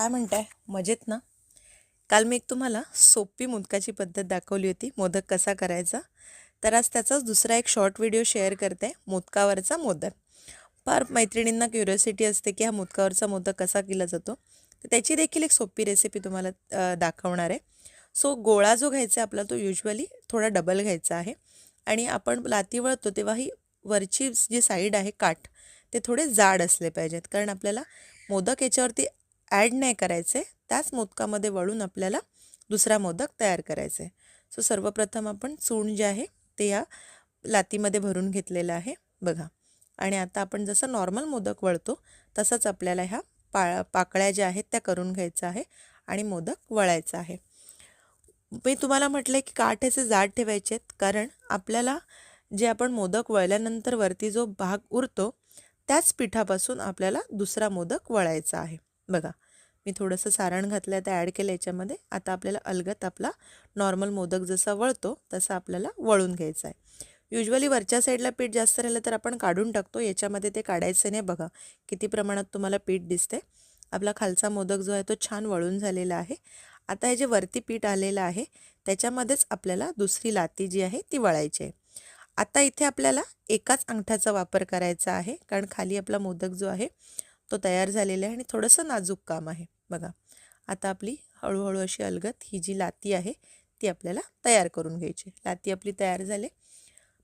काय म्हणताय? मजेत ना? काल मी एक तुम्हाला सोपी मोदकाची पद्धत दाखवली होती मोदक कसा करायचा? तर आज त्याचाच दुसरा एक शॉर्ट व्हिडिओ शेअर करते मोदकावरचा मोदक. फार मैत्रिणींना क्युरिओसिटी असते की हा मोदकावरचा मोदक कसा केला जातो. तर त्याची देखील एक सोपी रेसिपी तुम्हाला दाखवणार आहे. सो गोळा जो घ्यायचा आहे आपला तो युजली थोडा डबल घ्यायचा आहे. आणि आपण लाती वळतो तेव्हा ही वरची जी साईड आहे काठ ते थोडे जाड असले पाहिजेत. कारण आपल्याला मोदक याच्यावरती ॲड नाही करायचे. त्याच मोदकामध्ये वळून आपल्याला दुसरा मोदक तयार करायचा आहे सो सर्वप्रथम आपण चूर्ण जे आहे ते या लातीमध्ये भरून घेतलेलं आहे. बघा. आणि आता आपण जसं नॉर्मल मोदक वळतो तसंच आपल्याला ह्या पा पाकळ्या ज्या आहेत त्या करून घ्यायचं आहे आणि मोदक वळायचा आहे. मी तुम्हाला म्हटलं की काठ याचे जाड ठेवायचे आहेत कारण आपल्याला जे आपण मोदक वळल्यानंतर वरती जो भाग उरतो त्याच पिठापासून आपल्याला दुसरा मोदक वळायचा आहे. बघा मी थोडंसं सारण घातलं आहे ते ॲड केलं याच्यामध्ये. आता आपल्याला अलगत आपला नॉर्मल मोदक जसा वळतो तसा आपल्याला वळून घ्यायचा आहे. युजली वरच्या साईडला पीठ जास्त राहिलं तर आपण काढून टाकतो. याच्यामध्ये ते काढायचं नाही बघा किती प्रमाणात तुम्हाला पीठ दिसते आपला खालचा मोदक जो आहे तो छान वळून झालेला आहे. आता हे जे वरती पीठ आलेलं आहे त्याच्यामध्येच आपल्याला दुसरी लाती जी आहे ती वळायची आहे. आता इथे आपल्याला एकाच अंगठ्याचा वापर करायचा आहे कारण खाली आपला मोदक जो आहे तो तयार झालेला आहे आणि थोडंसं नाजूक काम आहे. बघा आता आपली हळूहळू अशी अलगत ही जी लाती आहे ती आपल्याला तयार करून घ्यायची लाती आपली तयार झाले.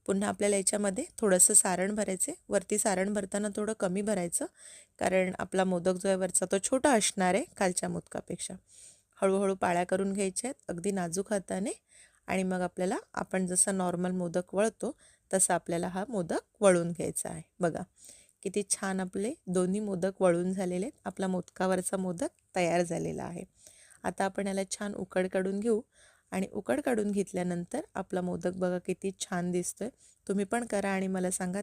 पुन्हा आपल्याला याच्यामध्ये थोडंसं सारण भरायचे वरती सारण भरताना थोडं कमी भरायचं कारण आपला मोदक जो आहे वरचा तो छोटा असणार आहे खालच्या मोदकापेक्षा. हळूहळू पाळ्या करून घ्यायच्या आहेत अगदी नाजूक हाताने. आणि मग आपल्याला आपण जसं नॉर्मल मोदक वळतो तसं आपल्याला हा मोदक वळून घ्यायचा आहे. बघा किती छान आपले दोन्ही मोदक वळून झालेले आहेत. आपला मोदकावरचा मोदक तयार झालेला आहे. आता आपण याला छान उकड काढून घेऊ. आणि उकड काढून घेतल्यानंतर आपला मोदक बघा किती छान दिसतोय. तुम्ही पण करा आणि मला सांगा